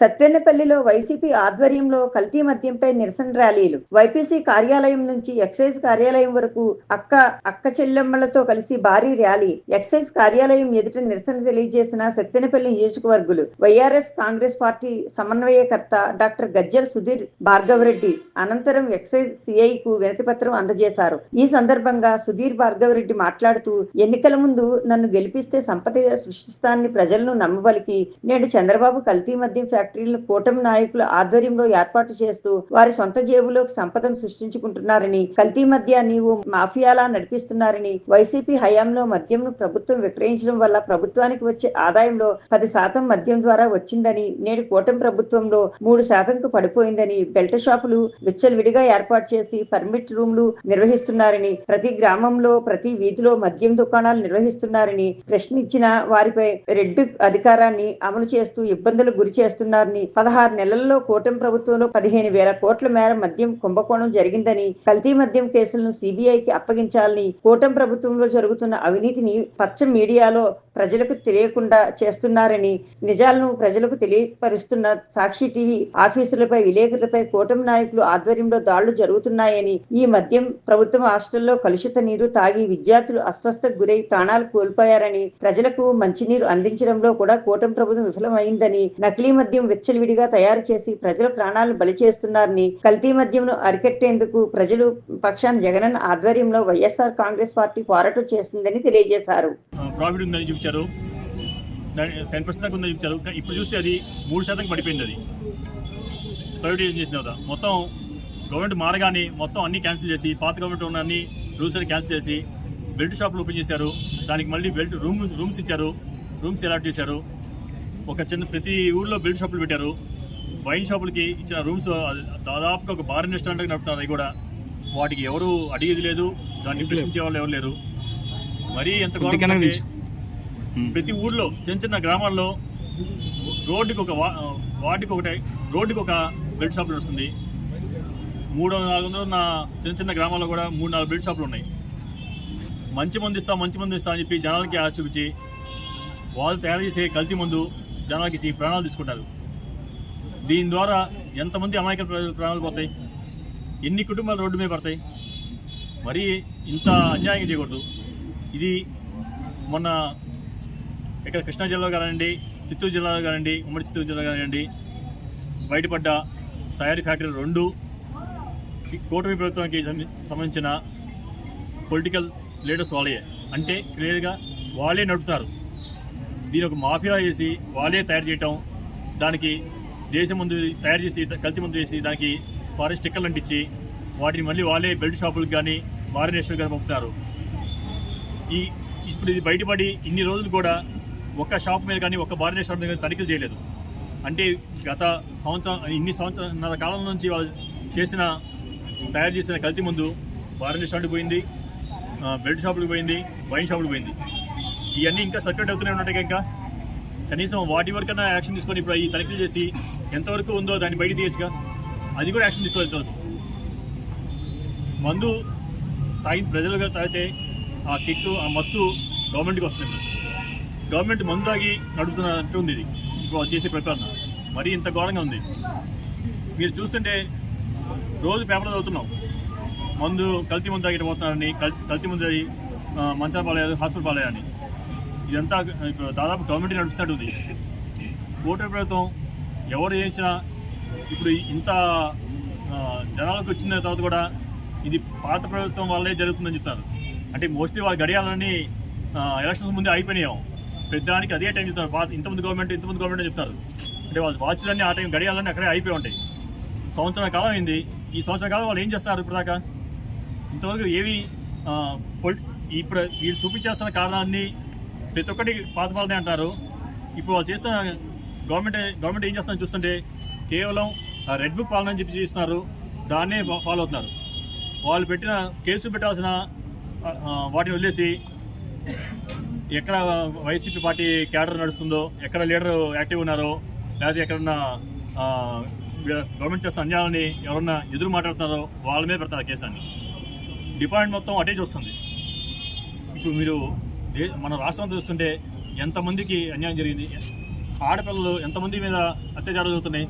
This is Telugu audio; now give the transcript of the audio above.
సత్తెనపల్లిలో వైసీపీ ఆధ్వర్యంలో కల్తీ మద్యంపై నిరసన ర్యాలీలు. వైపీసీ కార్యాలయం నుంచి ఎక్సైజ్ కార్యాలయం వరకు అక్క అక్క చెల్లెమ్మలతో కలిసి భారీ ర్యాలీ. ఎక్సైజ్ కార్యాలయం ఎదుట నిరసన తెలియజేసిన సత్తెనపల్లి నియోజకవర్గులు వైఆర్ఎస్ కాంగ్రెస్ పార్టీ సమన్వయకర్త డాక్టర్ గజ్జల్ సుధీర్ భార్గవరెడ్డి అనంతరం ఎక్సైజ్ సిఐ కు వినతి పత్రం అందజేశారు. ఈ సందర్భంగా సుధీర్ భార్గవరెడ్డి మాట్లాడుతూ ఎన్నికల ముందు నన్ను గెలిపిస్తే సంపద సృష్టిస్తానని ప్రజలను నమ్మబలికి నేడు చంద్రబాబు కల్తీ మద్యం ఫ్యాక్టరీ ఫ్యాక్టరీలను కూటమి నాయకుల ఆధ్వర్యంలో ఏర్పాటు చేస్తూ వారి సొంత జేబులోకి సంపదను సృష్టించుకుంటున్నారని కల్తీ మధ్య నీవు మాఫియాలా నడిపిస్తున్నారని వైసీపీ హయాంలో మద్యంను ప్రభుత్వం విక్రయించడం వల్ల ప్రభుత్వానికి వచ్చే ఆదాయంలో పది శాతం మద్యం ద్వారా వచ్చిందని నేడు కూటమి ప్రభుత్వంలో మూడు శాతంకు పడిపోయిందని బెల్ట్ షాపులు విచ్చలవిడిగా ఏర్పాటు చేసి పర్మిట్ రూమ్లు నిర్వహిస్తున్నారని ప్రతి గ్రామంలో ప్రతి వీధిలో మద్యం దుకాణాలు నిర్వహిస్తున్నారని ప్రశ్నించిన వారిపై రెడ్ అధికారాన్ని అమలు చేస్తూ ఇబ్బందులు గురి చేస్తున్నారు. చేస్తున్నారని పదహారు నెలల్లో కూటమి ప్రభుత్వంలో పదిహేను వేల కోట్ల మేర మద్యం కుంభకోణం జరిగిందని కల్తీ మద్యం కేసులను సిబిఐకి అప్పగించాలని కూటమి ప్రభుత్వంలో జరుగుతున్న అవినీతిని పచ్చ మీడియాలో ప్రజలకు తెలియకుండా చేస్తున్నారని నిజాలను ప్రజలకు తెలియపరుస్తున్న సాక్షి టీవీ ఆఫీసులపై విలేకరులపై కూటమి నాయకులు ఆధ్వర్యంలో దాడులు జరుగుతున్నాయని ఈ మద్యం ప్రభుత్వం హాస్టల్లో కలుషిత నీరు తాగి విద్యార్థులు అస్వస్థకు గురై ప్రాణాలు కోల్పోయారని ప్రజలకు మంచినీరు అందించడంలో కూడా కూటమి ప్రభుత్వం విఫలమైందని నకిలీ మద్యం విచ్చలవిడిగా తయారు చేసి ప్రజల ప్రాణాలను బలి చేస్తున్నారని కల్తీ మద్యంను అరికట్టేందుకు ప్రజలు పక్షాన జగనన్న ఆధ్వర్యంలో వైఎస్ఆర్ కాంగ్రెస్ పార్టీ పోరాటం చేస్తుందని తెలియజేశారు. ప్రాఫిట్ ఉందని చూపించారు. టెన్ పర్సెంట్ దాకా ఉందని చూపించారు. ఇప్పుడు చూస్తే అది మూడు శాతం పడిపోయింది అది. ప్రైవేటైజేషన్ చేసిన తర్వాత. మొత్తం గవర్నమెంట్ మారగానే మొత్తం అన్ని క్యాన్సిల్ చేసి పాత గవర్నమెంట్ ఉన్న అన్ని రూల్స్ అన్ని క్యాన్సిల్ చేసి బెల్ట్ షాపులు ఓపెన్ చేశారు. దానికి మళ్ళీ బెల్ట్ రూమ్ రూమ్స్ ఇచ్చారు. రూమ్స్ అలాట్ చేశారు. ఒక చిన్న ప్రతి ఊళ్ళో బెల్ట్ షాపులు పెట్టారు. వైన్ షాపులకి ఇచ్చిన రూమ్స్ దాదాపుగా ఒక బార్ రెస్టారెంట్ నడుపుతున్నారు అవి కూడా. వాటికి ఎవరు అడిగేది లేదు. దాన్ని ప్రశ్నించే వాళ్ళు ఎవరు లేరు. మరీ ఎంత. ప్రతి ఊర్లో చిన్న చిన్న గ్రామాల్లో రోడ్డుకి ఒక వా- వార్డుకి ఒకటి రోడ్డుకి ఒక బెల్ట్ షాప్ నడుస్తుంది. మూడు నాలుగు వందలు ఉన్న చిన్న చిన్న గ్రామాల్లో కూడా మూడు నాలుగు బెల్ట్ షాపులు ఉన్నాయి. మంచి మందు ఇస్తాం మంచి మందు ఇస్తాం అని చెప్పి జనాలకి ఆశ చూపించి వాళ్ళు తయారు చేసే కల్తీ మందు జనాలకి ఇచ్చి ప్రాణాలు తీసుకుంటారు. దీని ద్వారా ఎంతమంది అమాయక ప్రాణాలు పోతాయి? ఎన్ని కుటుంబాలు రోడ్డు మీద పడతాయి? మరీ ఇంత అన్యాయం చేయకూడదు. ఇది మొన్న ఇక్కడ కృష్ణా జిల్లాలో కానివ్వండి చిత్తూరు జిల్లాలో కానివ్వండి ఉమ్మడి చిత్తూరు జిల్లా కానివ్వండి బయటపడ్డ తయారీ ఫ్యాక్టరీలు రెండు కూటమి ప్రభుత్వానికి సంబంధించిన పొలిటికల్ లీడర్స్ వాళ్ళే. అంటే క్లియర్గా వాళ్ళే నడుపుతారు. దీని ఒక మాఫియా చేసి వాళ్ళే తయారు చేయటం దానికి దేశం ముందు తయారు చేసి కల్తీ ముందు చేసి దానికి ఫారెస్ట్ స్టిక్కర్లు అంటించి వాటిని మళ్ళీ వాళ్ళే బెల్ట్ షాపులకు కానీ మారినేశ్వర్ గారు కానీ పంపుతారు. ఈ ఇప్పుడు ఇది బయటపడి ఇన్ని రోజులు కూడా ఒక్క షాప్ మీద కానీ ఒక్క బార్ మీద కానీ తనిఖీలు చేయలేదు. అంటే గత సంవత్సరం ఇన్ని సంవత్సరాల కాలం నుంచి వాళ్ళు చేసిన తయారు చేసిన కల్తీ ముందు బార్ రెస్టారెంట్ పోయింది బెల్ట్ షాపులకు పోయింది వైన్ షాపులకు పోయింది. ఇవన్నీ ఇంకా సర్క్యులేట్ అవుతూనే ఉన్నట్టుగా ఇంకా. కనీసం వాటి వరకన్నా యాక్షన్ తీసుకొని ఇప్పుడు ఈ తనిఖీలు చేసి ఎంతవరకు ఉందో దాన్ని బయట తీయచ్చుగా. అది కూడా యాక్షన్ తీసుకోవాలి మందు తాగి ప్రజలుగా తాగితే ఆ కిట్టు ఆ మత్తు గవర్నమెంట్కి వస్తుంది. గవర్నమెంట్ మందు తాగి నడుపుతున్నట్టు ఉంది ఇది. ఇప్పుడు చేసే ప్రకటన మరీ ఇంత ఘోరంగా ఉంది. మీరు చూస్తుంటే రోజు పేపర్లో చదువుతున్నాం. మందు కల్తీ ముందు తాగిపోతున్నారని కల్ కల్తీ ముందు మంచాల పాలయ్యారు హాస్పిటల్ పాలయ్యారని. ఇదంతా ఇప్పుడు దాదాపు గవర్నమెంట్ నడుస్తున్నట్టు ఉంది ఓటర్ ప్రభుత్వం ఎవరు చేయించినా ఇప్పుడు ఇంత జనాలకు వచ్చిన తర్వాత కూడా ఇది పాత ప్రభుత్వం వల్లే జరుగుతుందని చెప్తారు. అంటే మోస్ట్లీ వాళ్ళ గడియాలన్నీ ఎలక్షన్స్ ముందే అయిపోయినాయి పెద్దానికి అదే టైం చెప్తారు. పాత ఇంతమంది గవర్నమెంట్ ఇంతమంది గవర్నమెంట్ చెప్తారు. అంటే వాళ్ళ వాచ్లన్నీ ఆ టైం గడియాలన్నీ అక్కడే అయిపోయి ఉంటాయి. సంవత్సరం కాలం అయింది. ఈ సంవత్సర కాలం వాళ్ళు ఏం చేస్తారు ఇప్పుడు ఇంతవరకు ఏవి ఇప్పుడు వీళ్ళు చూపించేస్తున్న కారణాన్ని ప్రతి ఒక్కటి పాత పాలనే అంటారు. ఇప్పుడు వాళ్ళు చేస్తున్న గవర్నమెంట్ గవర్నమెంట్ ఏం చేస్తుందని చూస్తుంటే కేవలం రెడ్ బుక్ పాలన అని చెప్పి చేస్తున్నారు. దాన్నే ఫాలో అవుతున్నారు. వాళ్ళు పెట్టిన కేసు పెట్టాల్సిన వాటిని వదిలేసి ఎక్కడ వైసీపీ పార్టీ క్యాడర్ నడుస్తుందో ఎక్కడ లీడర్ యాక్టివ్ ఉన్నారో లేకపోతే ఎక్కడన్నా గవర్నమెంట్ చేస్తున్న అన్యాయాలని ఎవరన్నా ఎదురు మాట్లాడుతున్నారో వాళ్ళ మీద పెడతారు ఆ కేసాన్ని. డిపార్ట్మెంట్ మొత్తం అటే చూస్తుంది. ఇప్పుడు మీరు మన రాష్ట్రం చూస్తుంటే ఎంతమందికి అన్యాయం జరిగింది? ఆడపిల్లలు ఎంతమంది మీద అత్యాచారాలు జరుగుతున్నాయి?